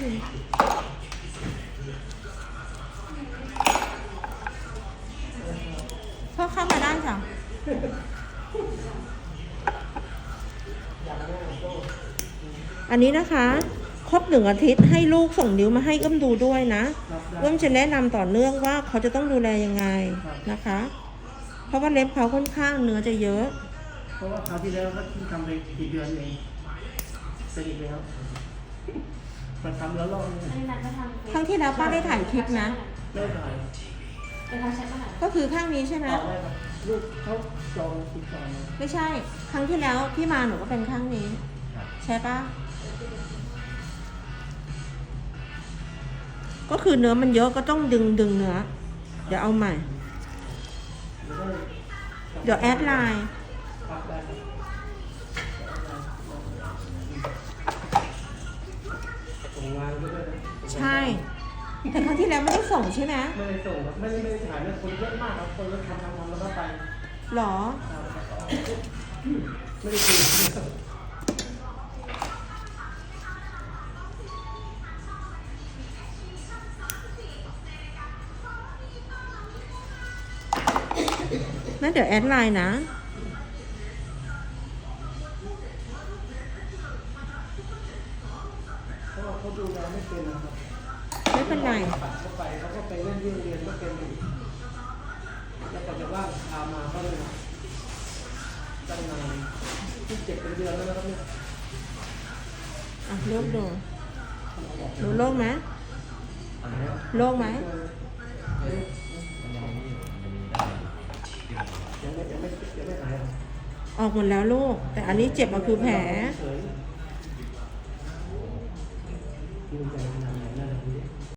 พ่อเข้ามาได้จ้ะอันนี้นะคะครบหนึ่งอาทิตย์ให้ลูกส่งนิ้วมาให้เอื้มดูด้วยนะเอื้มจะแนะนำต่อเนื่องว่าเขาจะต้องดูแลยังไงนะคะ เพราะว่าเล็บเขาค่อนข้างเนื้อจะเยอะ เพราะว่าคราวที่แล้วก็ทำไปกี่เดือนเองสนิทแล้ว มาทำแล้วรอบนึงอันนี้นัดมาทำครั้งที่แล้วป้าได้ถ่ายคลิปนะไม่ถ่ายเป็นทางแชทมาหาก็คือข้างนี้ใช่ไหมต่อได้ปะลูกเขาจองติดต่อมาไม่ใช่ ครั้งที่แล้วที่มาหนูก็เป็นข้างนี้ ใช่ปะก็คือเนื้อมันเยอะก็ต้องดึงดึงเนื้อ เดี๋ยวเอาใหม่จะได้เดี๋ยวแอดไลน์ปรับได้ครับส่งงานก็ได้นะ ใช่ แต่ครั้งที่แล้วไม่ได้ส่งใช่ไหมไม่ได้ส่งครับไม่ได้ไม่ได้ถ่ายนะคนเยอะมากครับคนก็ทำทำทำแล้วก็ไปหรอไม่ได้คุยนั่นเดี๋ยวแอดไลน์นะ เพราะว่าเขาดูแลไม่เป็นนะครับ ไม่เป็นไรปัดเข้าไปเขาก็ไปเล่นวิ่งเรียนก็เป็นอยู่แล้วก็จะว่างพามาก็เลยตั้งนานที่เจ็บเป็นเดือนแล้วนะครับเนี่ยอะเริ่มดูหนูโล่งไหมโล่งไหมยังไม่ยังไม่ยังไม่หายอะออกหมดแล้วลูก แต่อันนี้เจ็บมาคือแผล